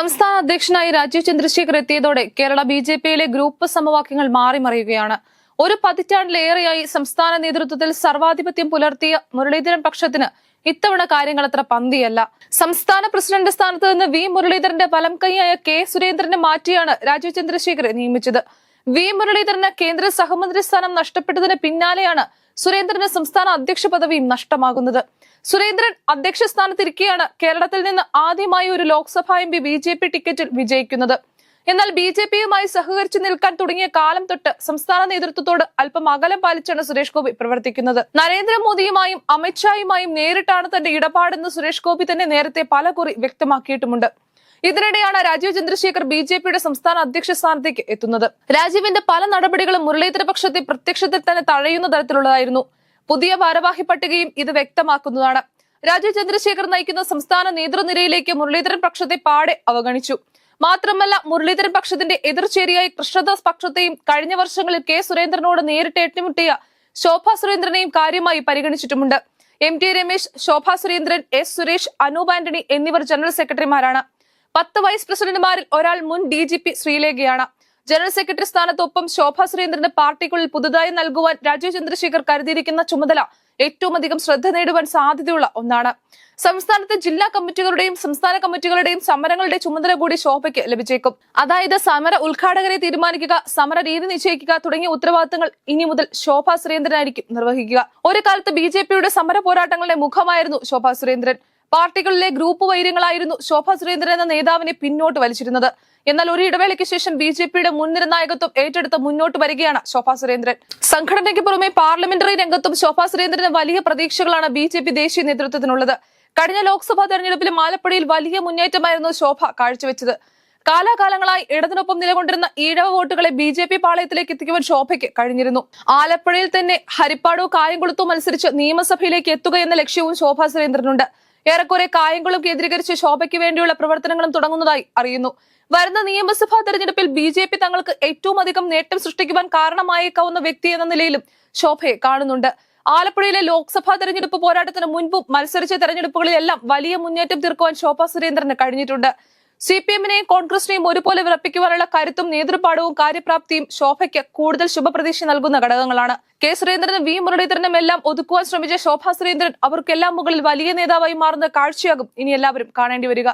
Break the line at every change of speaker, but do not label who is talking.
സംസ്ഥാന അധ്യക്ഷനായി രാജീവ് ചന്ദ്രശേഖർ എത്തിയതോടെ കേരള ബി ജെ പിയിലെ ഗ്രൂപ്പ് സമവാക്യങ്ങൾ മാറിമറിയുകയാണ് ഒരു പതിറ്റാണ്ടിലേറെയായി സംസ്ഥാന നേതൃത്വത്തിൽ സർവാധിപത്യം പുലർത്തിയ മുരളീധരൻ പക്ഷത്തിന് ഇത്തവണ കാര്യങ്ങൾ അത്ര പന്തിയല്ല. സംസ്ഥാന പ്രസിഡന്റ് സ്ഥാനത്ത് നിന്ന് വി മുരളീധരന്റെ വലം കൈയായ കെ സുരേന്ദ്രനെ മാറ്റിയാണ് രാജീവ് ചന്ദ്രശേഖരെ നിയമിച്ചത്. വി മുരളീധരന് കേന്ദ്ര സഹമന്ത്രി സ്ഥാനം നഷ്ടപ്പെട്ടതിന് പിന്നാലെയാണ് സുരേന്ദ്രന് സംസ്ഥാന അധ്യക്ഷ പദവിയും നഷ്ടമാകുന്നത്. സുരേന്ദ്രൻ അധ്യക്ഷ സ്ഥാനത്തിരിക്കെയാണ് കേരളത്തിൽ നിന്ന് ആദ്യമായി ഒരു ലോക്സഭാ എം പി ടിക്കറ്റിൽ വിജയിക്കുന്നത്. എന്നാൽ ബി ജെ പിയുമായി സഹകരിച്ചു നിൽക്കാൻ തുടങ്ങിയ കാലം തൊട്ട് സംസ്ഥാന നേതൃത്വത്തോട് അല്പം അകലം പാലിച്ചാണ് സുരേഷ് ഗോപി പ്രവർത്തിക്കുന്നത്. നരേന്ദ്രമോദിയുമായും അമിത്ഷായുമായും നേരിട്ടാണ് തന്റെ ഇടപാടെന്ന് സുരേഷ് ഗോപി തന്നെ നേരത്തെ പലകുറി വ്യക്തമാക്കിയിട്ടുമുണ്ട്. ഇതിനിടെയാണ് രാജീവ് ചന്ദ്രശേഖർ ബി ജെ പിയുടെ സംസ്ഥാന അധ്യക്ഷ സ്ഥാനത്തേക്ക് എത്തുന്നത്. രാജീവിന്റെ പല നടപടികളും മുരളീധര പക്ഷത്തെ പ്രത്യക്ഷത്തിൽ തന്നെ തഴയുന്ന തരത്തിലുള്ളതായിരുന്നു. പുതിയ ഭാരവാഹി പട്ടികയും ഇത് വ്യക്തമാക്കുന്നതാണ്. രാജീവ് ചന്ദ്രശേഖർ നയിക്കുന്ന സംസ്ഥാന നേതൃനിരയിലേക്ക് മുരളീധരൻ പക്ഷത്തെ പാടെ അവഗണിച്ചു. മാത്രമല്ല മുരളീധരൻ പക്ഷത്തിന്റെ എതിർചേരിയായി കൃഷ്ണദാസ് പക്ഷത്തെയും കഴിഞ്ഞ വർഷങ്ങളിൽ കെ സുരേന്ദ്രനോട് നേരിട്ട് ഏറ്റുമുട്ടിയ ശോഭ സുരേന്ദ്രനെയും കാര്യമായി പരിഗണിച്ചിട്ടുമുണ്ട്. M T Ramesh Shobha Surendran S Suresh Anoop Antony എന്നിവർ ജനറൽ സെക്രട്ടറിമാരാണ്. പത്ത് വൈസ് പ്രസിഡന്റുമാരിൽ ഒരാൾ മുൻ ഡി ജി പി ശ്രീലേഖയാണ്. ജനറൽ സെക്രട്ടറി സ്ഥാനത്തൊപ്പം ശോഭ സുരേന്ദ്രന് പാർട്ടിക്കുള്ളിൽ പുതുതായി നൽകുവാൻ രാജീവ് ചന്ദ്രശേഖർ കരുതിയിരിക്കുന്ന ചുമതല ഏറ്റവും അധികം ശ്രദ്ധ നേടുവാൻ സാധ്യതയുള്ള ഒന്നാണ്. സംസ്ഥാനത്തെ ജില്ലാ കമ്മിറ്റികളുടെയും സംസ്ഥാന കമ്മിറ്റികളുടെയും സമരങ്ങളുടെ ചുമതല കൂടി ശോഭയ്ക്ക് ലഭിച്ചേക്കും. അതായത് സമര ഉദ്ഘാടകരെ തീരുമാനിക്കുക സമര രീതി നിശ്ചയിക്കുക തുടങ്ങിയ ഉത്തരവാദിത്തങ്ങൾ ഇനി മുതൽ ശോഭ സുരേന്ദ്രനായിരിക്കും നിർവഹിക്കുക. ഒരു കാലത്ത് ബി ജെ പിയുടെ സമര പോരാട്ടങ്ങളുടെ മുഖമായിരുന്നു ശോഭ സുരേന്ദ്രൻ. പാർട്ടികളിലെ ഗ്രൂപ്പ് വൈര്യങ്ങളായിരുന്നു ശോഭ സുരേന്ദ്രൻ എന്ന നേതാവിനെ പിന്നോട്ട് വലിച്ചിരുന്നത്. എന്നാൽ ഒരു ഇടവേളയ്ക്ക് ശേഷം ബി ജെ പിയുടെ മുൻനിര നായകത്വം ഏറ്റെടുത്ത് മുന്നോട്ട് വരികയാണ് ശോഭ സുരേന്ദ്രൻ. സംഘടനയ്ക്ക് പുറമെ പാർലമെന്ററി രംഗത്തും ശോഭ സുരേന്ദ്രന് വലിയ പ്രതീക്ഷകളാണ് ബി ജെ പി ദേശീയ നേതൃത്വത്തിനുള്ളത്. കഴിഞ്ഞ ലോക്സഭാ തെരഞ്ഞെടുപ്പിലും ആലപ്പുഴയിൽ വലിയ മുന്നേറ്റമായിരുന്നു ശോഭ കാഴ്ചവെച്ചത്. കാലാകാലങ്ങളായി ഇടതിനൊപ്പം നിലകൊണ്ടിരുന്ന ഈഴവ വോട്ടുകളെ ബി ജെ പി പാളയത്തിലേക്ക് എത്തിക്കുവാൻ ശോഭയ്ക്ക് കഴിഞ്ഞിരുന്നു. ആലപ്പുഴയിൽ തന്നെ ഹരിപ്പാടോ കായംകുളത്തോ മത്സരിച്ച് നിയമസഭയിലേക്ക് എത്തുക എന്ന ലക്ഷ്യവും ശോഭ സുരേന്ദ്രനുണ്ട്. ഏറെക്കുറെ കായംകുളം കേന്ദ്രീകരിച്ച് ശോഭയ്ക്ക് വേണ്ടിയുള്ള പ്രവർത്തനങ്ങളും തുടങ്ങുന്നതായി അറിയുന്നു. വരുന്ന നിയമസഭാ തെരഞ്ഞെടുപ്പിൽ ബി ജെ പി തങ്ങൾക്ക് ഏറ്റവും അധികം നേട്ടം സൃഷ്ടിക്കുവാൻ കാരണമായേക്കാവുന്ന വ്യക്തി എന്ന നിലയിലും ശോഭയെ കാണുന്നുണ്ട്. ആലപ്പുഴയിലെ ലോക്സഭാ തെരഞ്ഞെടുപ്പ് പോരാട്ടത്തിന് മുൻപും മത്സരിച്ച തെരഞ്ഞെടുപ്പുകളിലെല്ലാം വലിയ മുന്നേറ്റം തീർക്കുവാൻ ശോഭ സുരേന്ദ്രന് കഴിഞ്ഞിട്ടുണ്ട്. സി പി എമ്മിനെയും കോൺഗ്രസിനെയും ഒരുപോലെ വിറപ്പിക്കുവാനുള്ള കരുത്തും നേതൃപാടവും കാര്യപ്രാപ്തിയും ശോഭയ്ക്ക് കൂടുതൽ ശുഭപ്രതീക്ഷ നൽകുന്ന ഘടകങ്ങളാണ്. കെ സുരേന്ദ്രനും വി മുരളീധരനും എല്ലാം ഒതുക്കുവാൻ ശ്രമിച്ച ശോഭാ സുരേന്ദ്രൻ അവർക്കെല്ലാം മുകളിൽ വലിയ നേതാവായി മാറുന്ന കാഴ്ചയാകും. ഇനി എല്ലാവരും കാണേണ്ടി വരിക.